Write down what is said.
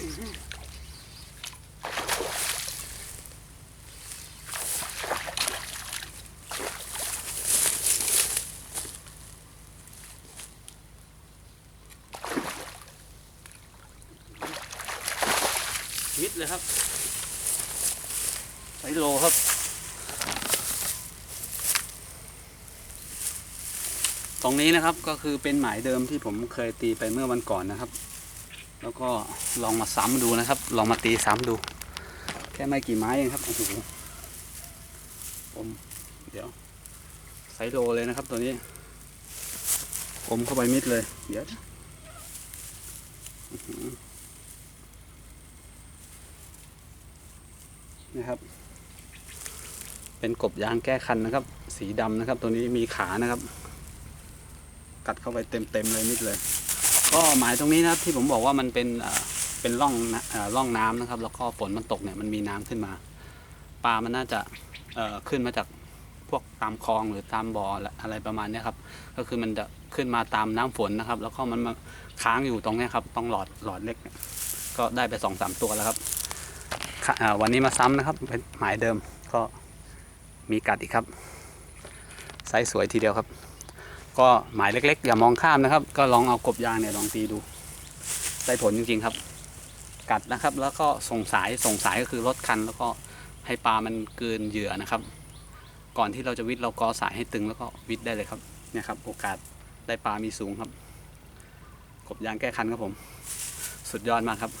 มิดเลยครับไอโลครับ ตรงนี้นะครับก็คือเป็นหมายเดิมที่ผมเคยตีไปเมื่อวันก่อนนะครับ แล้วก็ลองมาซ้ำดูนะครับ ลองมาตีซ้ำดู แค่ไม่กี่ไม้เองครับโอ้โหผมเดี๋ยวไซโลเลยนะครับตัวนี้ผมเข้าไปมิดเลย เดี๋ยวนะครับ เป็นกบยางแก้คันนะครับ สีดำนะครับ ตัวนี้มีขานะครับ กัดเข้าไปเต็มๆเลยมิดเลย ก็หมายตรงนี้นะครับที่ผมบอกว่ามันเป็นเป็นร่องร่องน้ำนะครับ แล้วก็ฝนมันตกเนี่ยมันมีน้ำขึ้นมา ปลามันน่าจะขึ้นมาจากพวกตามคลองหรือตามบ่ออะไรประมาณนี้ครับ ก็คือมันจะขึ้นมาตามน้ำฝนนะครับ แล้วก็มันมาค้างอยู่ตรงนี้ครับ ต้องหลอดหลอดเล็ก ก็ได้ไปสองสามตัวแล้วครับวันนี้มาซ้ำนะครับเป็นหมายเดิมก็มีกัดอีกครับไซส์สวยทีเดียวครับ ก็หมายเล็กๆ อย่ามองข้ามนะครับ ก็ลองเอากบยางเนี่ยลองตีดู ได้ผลจริงๆครับ กัดนะครับ แล้วก็ส่งสายส่งสายก็คือลดคัน แล้วก็ให้ปลามันเกินเหยื่อนะครับ ก่อนที่เราจะวิทย์เรากอสายให้ตึงแล้วก็วิทย์ได้เลยครับเนี่ยครับ โอกาสได้ปลามีสูงครับ กบยางแก้คันครับผม สุดยอดมากครับ